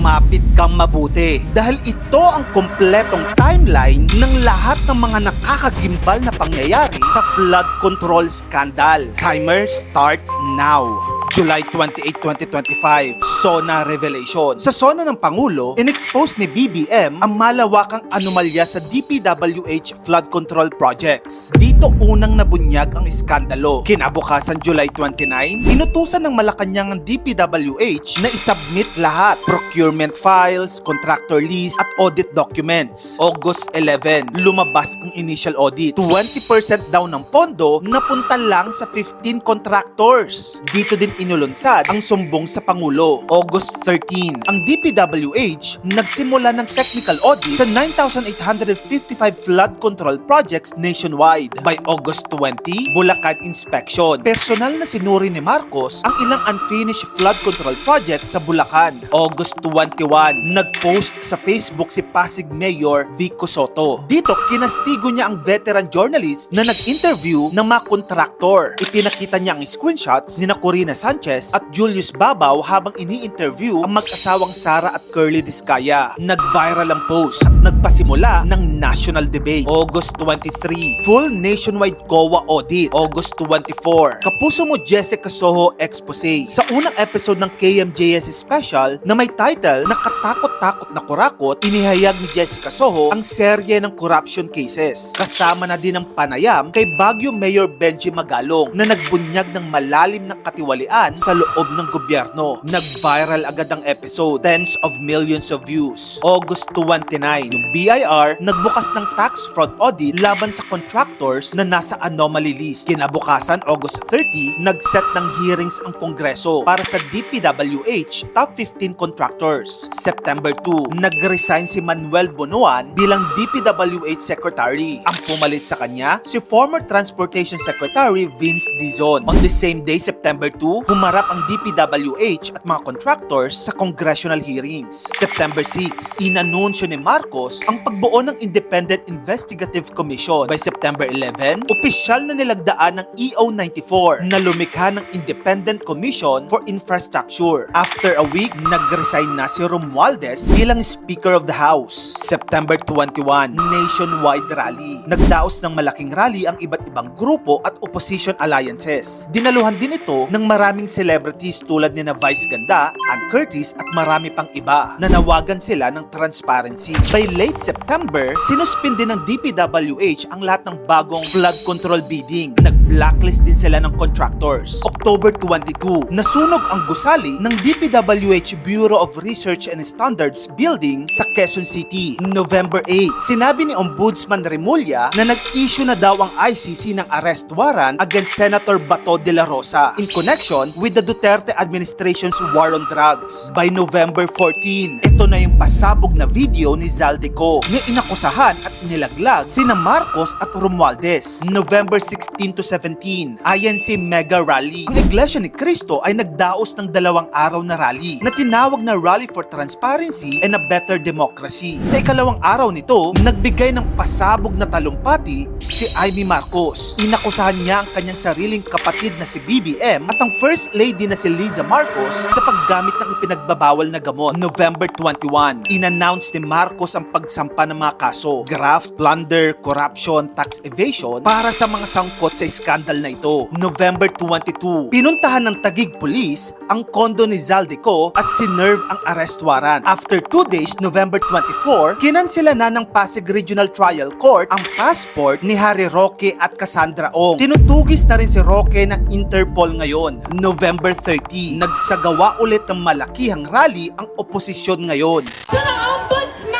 Lumapit kang mabuti dahil ito ang kompletong timeline ng lahat ng mga nakakagimbal na pangyayari sa flood control scandal. Timer start now. July 28, 2025, SONA Revelation. Sa SONA ng Pangulo, in-expose ni BBM ang malawakang anomalya sa DPWH flood control projects. Dito unang nabunyag ang iskandalo. Kinabukasan July 29, inutusan ng Malacanang ang DPWH na isubmit lahat, procurement files, contractor list, at audit documents. August 11, lumabas ang initial audit. 20% daw ng pondo napunta lang sa 15 contractors. Dito din inulunsad ang sumbong sa Pangulo. August 13, ang DPWH nagsimula ng technical audit sa 9,855 flood control projects nationwide. By August 20, Bulacan inspection. Personal na sinuri ni Marcos ang ilang unfinished flood control projects sa Bulacan. August 21, nag-post sa Facebook si Pasig Mayor Vico Soto. Dito, kinastigo niya ang veteran journalist na nag-interview ng mga kontraktor. Ipinakita niya ang screenshots ni na Corina Sanchez at Julius Babaw habang ini-interview ang mag-asawang Sara at Curly Discaya. Nag-viral ang post at nagpasimula ng national debate. August 23, full nationwide COA audit. August 24, Kapuso mo Jessica Soho Expose. Sa unang episode ng KMJS Special na may title na Katakot-takot na kurakot, inihayag ni Jessica Soho ang serye ng corruption cases. Kasama na din ang panayam kay Baguio Mayor Benji Magalong na nagbunyag ng malalim na katiwalian sa loob ng gobyerno. Nag-viral agad ang episode, tens of millions of views. August 29, yung BIR nagbukas ng tax fraud audit laban sa contractors na nasa anomaly list. Kinabukasan, August 30, nag-set ng hearings ang Kongreso para sa DPWH top 15 contractors. September 2, nag-resign si Manuel Bonoan bilang DPWH Secretary. Ang pumalit sa kanya, si former Transportation Secretary Vince Dizon. On the same day, September 2, humarap ang DPWH at mga contractors sa congressional hearings. September 6, inanunsyo ni Marcos ang pagbuo ng Independent Investigative Commission. By September 11, opisyal na nilagdaan ng E EO94 na lumikha ng Independent Commission for Infrastructure. After a week, nag-resign na si Romualdez bilang Speaker of the House. September 21, nationwide rally. Nagdaos ng malaking rally ang iba't ibang grupo at opposition alliances. Dinaluhan din ito ng maraming celebrities tulad ni na Vice Ganda, Ann Curtis at marami pang iba. Nanawagan sila ng transparency. By late September, sinuspindi ng DPWH ang lahat ng bagong flood control bidding. Nag-blacklist din sila ng contractors. October 22, nasunog ang gusali ng DPWH Bureau of Research and Standards building sa Quezon City. November 8, sinabi ni Ombudsman Remulla na nag-issue na daw ang ICC ng arrest warrant against Senator Bato de la Rosa in connection with the Duterte administration's war on drugs. By November 14, ito na yung pasabog na video ni Zaldico na inakusahan at nilaglag sina Marcos at Romualdez. November 16 to 17, INC Mega Rally. Ang Iglesia ni Cristo ay nagdaos ng dalawang araw na rally na tinawag na Rally for Transparency and a Better Democracy. Sa ikalawang araw nito, nagbigay ng pasabog na talumpati si Amy Marcos. Inakusahan niya ang kanyang sariling kapatid na si BBM at ang First Lady na si Liza Marcos sa paggamit ng ipinagbabawal na gamot. November 21, inannounce ni Marcos ang pagsampa ng mga kaso, graft, plunder, corruption, tax evasion para sa mga sangkot sa skandal na ito. November 22, pinuntahan ng Tagig Police ang kondo ni Zaldico at sinerve ang arrest warrant. After two days, November 24, kinansila na ng Pasig Regional Trial Court ang passport ni Harry Roque at Cassandra Ong. Tinutugis na rin si Roque ng Interpol ngayon. November 30, nagsagawa ulit ng malakihang rally ang oposisyon ngayon. To the Ombudsman!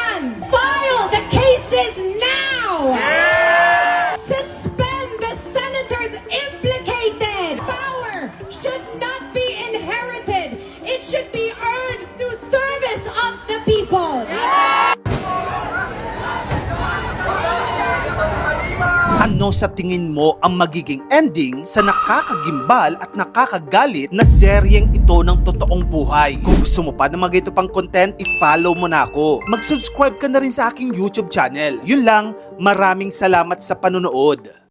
Ano sa tingin mo ang magiging ending sa nakakagimbal at nakakagalit na seryeng ito ng totoong buhay? Kung gusto mo pa mag ito pang content, i-follow mo na ako. Mag-subscribe ka na rin sa aking YouTube channel. Yun lang, maraming salamat sa panonood.